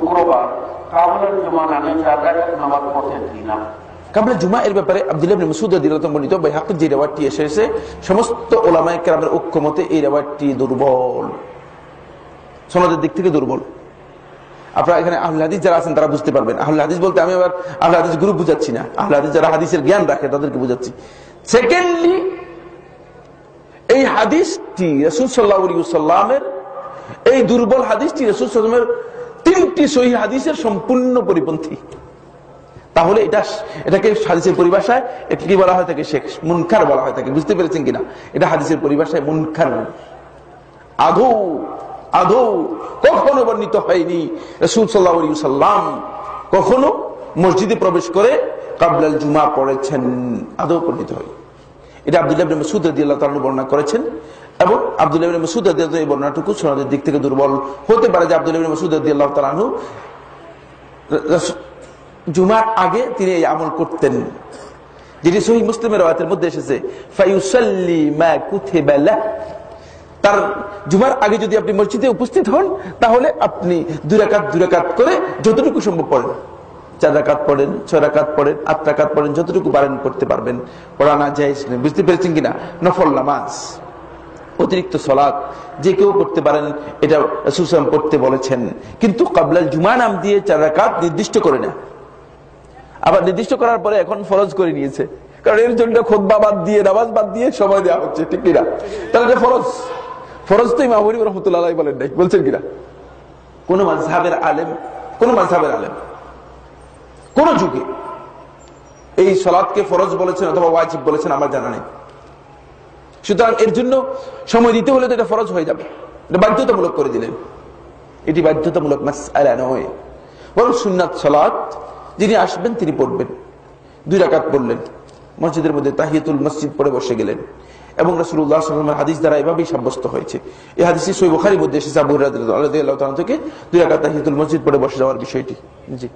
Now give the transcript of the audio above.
শুক্রবার কাবলের নামে নামাজ জুমা এর ব্যাপারে আব্দুল্লাহ বাইহাকির যে রিওয়ায়াতটি এসেছে, সমস্ত ওলামায়ে কেরামের ঐক্যমতে এই রিওয়ায়াতটি দুর্বল। সনদের দিক থেকে দুর্বল। আপনারা এখানে হাদিস যারা আছেন তারা বুঝতে পারবেন। আহলে হাদিস বলতে আমি আবার আহলে হাদিস গ্রুপ বুঝাচ্ছি না। আহলে হাদিস যারা হাদিসের জ্ঞান রাখে তাদেরকে বুঝাচ্ছি। সেকেন্ডলি এই হাদিসটি রসুল সাল্লাহ সাল্লামের এই দুর্বল হাদিসটি রসুল সাল্লামের তিনটি সহি হাদিসের সম্পূর্ণ পরিপন্থী। তাহলে এটা এটাকে হাদিসের পরিভাষায় এটা কি বলা হয় থাকে শেখ? মুনখার বলা হয় থাকে বুঝতে পেরেছেন কিনা? এটা হাদিসের পরিভাষায় মুনখার আদৌ আদৌ কখনো বর্ণিত হয়নি রসুল সাল্লাহ কখনো মসজিদে প্রবেশ করে কাবলাল জুমা পড়েছেন। আদৌ বর্ণিত হয় এটা আব্দুল্লাহ ইবনে মাসউদ রাদিয়াল্লাহু তাআলা বর্ণনা করেছেন। এবং আব্দুল্লাহ ইবনে এই সনদের দিক থেকে দুর্বল হতে পারে যে আব্দুল্লাহ ইবনে জুমার আগে তিনি এই আমল করতেন। যেটি সহি মুসলিমের রায়াতের মধ্যে এসেছে। তার জুমার আগে যদি আপনি মসজিদে উপস্থিত হন, তাহলে আপনি দুই রাকাত দুই রাকাত করে যতটুকু সম্ভব পড়েন। চার রাকাত পড়েন, ছয় রাকাত পড়েন, আট রাকাত পড়েন, যতটুকু পারেন করতে পারবেন। পড়া যায় বুঝতে পেরেছেন কিনা? নফল নামাজ। অতিরিক্ত সলাদ যে কেউ করতে পারেন, এটা সুসাম করতে বলেছেন। কিন্তু কাবলাল জুমা নাম দিয়ে চার রাকাত নির্দিষ্ট করে না। আবার নির্দিষ্ট করার পরে এখন ফরজ করে নিয়েছে। কারণ এর জন্য খোদ্া বাদ দিয়ে, নামাজ বাদ দিয়ে সময় দেওয়া হচ্ছে, ঠিক কিনা? তাহলে এটা ফরজ। ফরজ তো ইমাম রহমতুল্লাহ বলেন নাই, বলছেন কিনা? কোন মাঝহাবের আলেম, কোন মাঝহাবের আলেম, কোন যুগে এই সলাদকে ফরজ বলেছেন অথবা ওয়াজিব বলেছেন আমার জানা নেই। সুতরাং এর জন্য সময় দিতে হলে তো এটা ফরজ হয়ে যাবে। এটা বাধ্যতামূলক করে দিলেন। এটি বাধ্যতামূলক মাসআলা নয়। বরং সুন্নাত সলাত, যিনি আসবেন তিনি পড়বেন। দুই রাকাত পড়লেন। মসজিদের মধ্যে তাহিয়াতুল মসজিদ পড়ে বসে গেলেন। এবং রসুল্লাহ সাল্লামের হাদিস দ্বারা এভাবেই সাব্যস্ত হয়েছে। এই হাদিসটি সই বুখারির মধ্যে এসেছে আবু তাআলা থেকে। দুই রাকাত তাহিয়াতুল মসজিদ পড়ে বসে যাওয়ার বিষয়টি। জি।